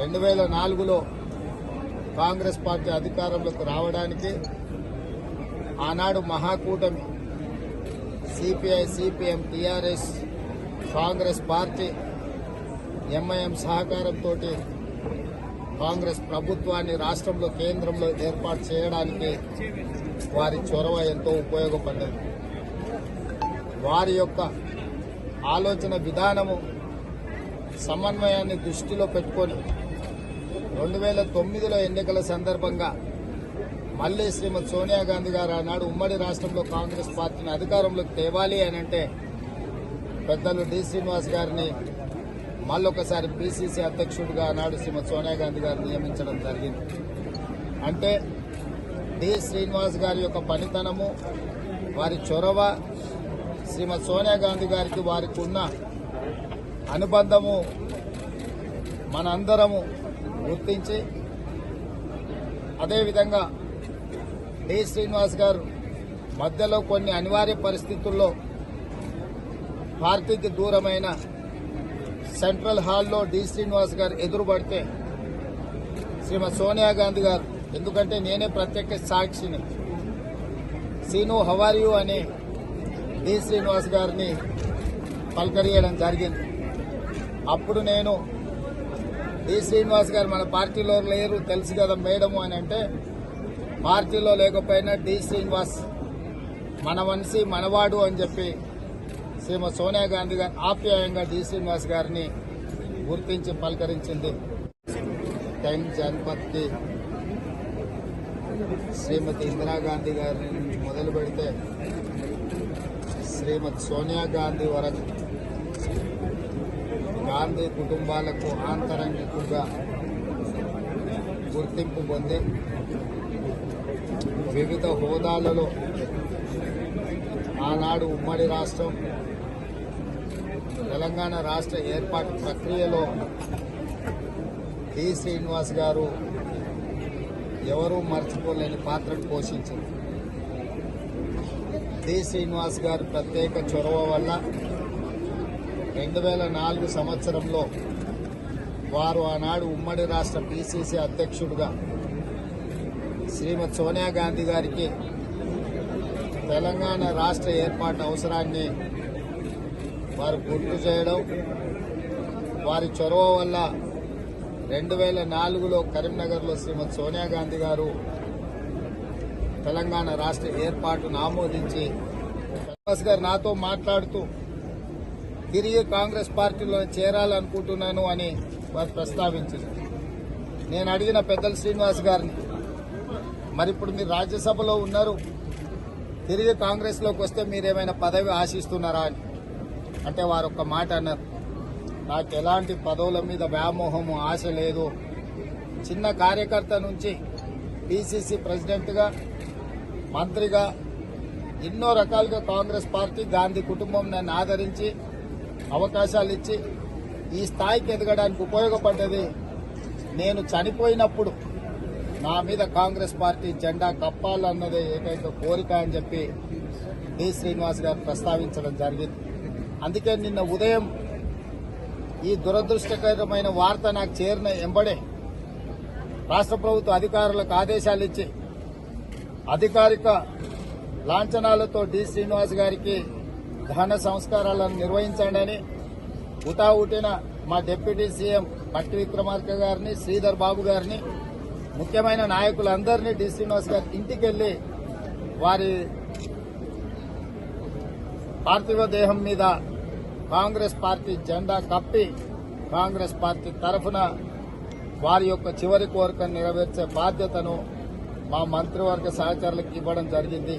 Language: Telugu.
రెండు వేల నాలుగులో కాంగ్రెస్ పార్టీ అధికారంలోకి రావడానికి ఆనాడు మహాకూటమి CPI CPM TRS Congress party MIM సహకారంతో కాంగ్రెస్ ప్రభుత్వాన్ని రాష్ట్రంలో కేంద్రంలో ఏర్పాటు చేయడానికి వారి చొరవ ఎంతో ఉపయోగపడ్డది. వారి యొక్క ఆలోచన విధానము సమన్వయాన్ని దృష్టిలో పెట్టుకొని రెండు వేల తొమ్మిదిలో ఎన్నికల సందర్భంగా మళ్ళీ శ్రీమతి సోనియా గాంధీ గారు ఆనాడు ఉమ్మడి రాష్ట్రంలో కాంగ్రెస్ పార్టీని అధికారంలోకి తేవాలి అని అంటే పెద్దలు డి శ్రీనివాస్ గారిని మళ్ళొకసారి పిసిసి అధ్యక్షుడిగా ఆనాడు శ్రీమతి సోనియా గాంధీ గారు నియమించడం జరిగింది. అంటే డి శ్రీనివాస్ గారి యొక్క పనితనము వారి చొరవ శ్రీమతి సోనియా గాంధీ గారికి వారికి ఉన్న అనుబంధము మనందరము గుర్తించి అదేవిధంగా డి. శ్రీనివాస్ గారు మధ్యలో కొన్ని అనివార్య పరిస్థితుల్లో పార్టీకి దూరమైన సెంట్రల్ హాల్లో డి. శ్రీనివాస్ గారు ఎదురుపడితే శ్రీమతి సోనియా గాంధీ గారు ఎందుకంటే నేనే ప్రత్యక్ష సాక్షిని. సీను హవారియు అని డి. శ్రీనివాస్ గారిని పలకరియడం జరిగింది. అప్పుడు నేను డి శ్రీనివాస్ గారు మన పార్టీలో లేరు తెలుసు కదా మేడము అని అంటే పార్టీలో లేకపోయినా డి శ్రీనివాస్ మన మనిషి మనవాడు అని చెప్పి శ్రీమతి సోనియా గాంధీ గారు ఆప్యాయంగా డి శ్రీనివాస్ గారిని గుర్తించి పలకరించింది. టైం జన్పత్కి శ్రీమతి ఇందిరాగాంధీ గారిని మొదలు పెడితే శ్రీమతి సోనియా గాంధీ వరకు గాంధీ కుటుంబాలకు ఆంతరంగికుగా గుర్తింపు పొంది వివిధ హోదాలలో ఆనాడు ఉమ్మడి రాష్ట్రం తెలంగాణ రాష్ట్ర ఏర్పాటు ప్రక్రియలో టి. శ్రీనివాస్ గారు ఎవరూ మర్చిపోలేని పాత్రను పోషించారు. టి. శ్రీనివాస్ గారి ప్రత్యేక చొరవ వల్ల రెండు వేల నాలుగు సంవత్సరంలో వారు ఆనాడు ఉమ్మడి రాష్ట్ర పిసిసి అధ్యక్షుడిగా శ్రీమతి సోనియా గాంధీ గారికి తెలంగాణ రాష్ట్ర ఏర్పాటు అవసరాన్ని వారు గుర్తు చేయడం వారి చొరవ వల్ల రెండు వేల నాలుగులో కరీంనగర్లో శ్రీమతి సోనియా గాంధీ గారు తెలంగాణ రాష్ట్ర ఏర్పాటును ఆమోదించి గారు నాతో మాట్లాడుతూ తిరిగి కాంగ్రెస్ పార్టీలో చేరాలనుకుంటున్నాను అని వారు ప్రస్తావించింది నేను అడిగిన పెద్దల శ్రీనివాస్ గారిని మరి ఇప్పుడు మీరు రాజ్యసభలో ఉన్నారు తిరిగి కాంగ్రెస్లోకి వస్తే మీరేమైనా పదవి ఆశిస్తున్నారా అని? అంటే వారు ఒక మాట అన్నారు. నాకు ఎలాంటి పదవుల మీద వ్యామోహము ఆశ లేదు. చిన్న కార్యకర్త నుంచి పిసిసి ప్రెసిడెంట్గా మంత్రిగా ఎన్నో రకాలుగా కాంగ్రెస్ పార్టీ గాంధీ కుటుంబం నన్ను ఆదరించి అవకాశాలు ఇచ్చి ఈ స్థాయికి ఎదగడానికి ఉపయోగపడ్డది. నేను చనిపోయినప్పుడు నా మీద కాంగ్రెస్ పార్టీ జెండా కప్పాలన్నదే ఏకైక కోరిక అని చెప్పి డి. శ్రీనివాస్ గారు ప్రస్తావించడం జరిగింది. అందుకే నిన్న ఉదయం ఈ దురదృష్టకరమైన వార్త నాకు చేరిన ఎంబడే రాష్ట్ర ప్రభుత్వ అధికారులకు ఆదేశాలు ఇచ్చి అధికారిక లాంఛనాలతో డి. శ్రీనివాస్ గారికి దహన సంస్కారాలను నిర్వహించండి అని ఉటావుటిన మా డిప్యూటీ సీఎం పట్టి విక్రమార్క గారిని శ్రీధర్ బాబు గారిని ముఖ్యమైన నాయకులందరినీ డి శ్రీనివాస్ గారి ఇంటికి వెళ్ళి వారి పార్థివ దేహం మీద కాంగ్రెస్ పార్టీ జెండా కప్పి కాంగ్రెస్ పార్టీ తరఫున వారి యొక్క చివరి కోరికను నెరవేర్చే బాధ్యతను మా మంత్రివర్గ సహచరులకు ఇవ్వడం జరిగింది.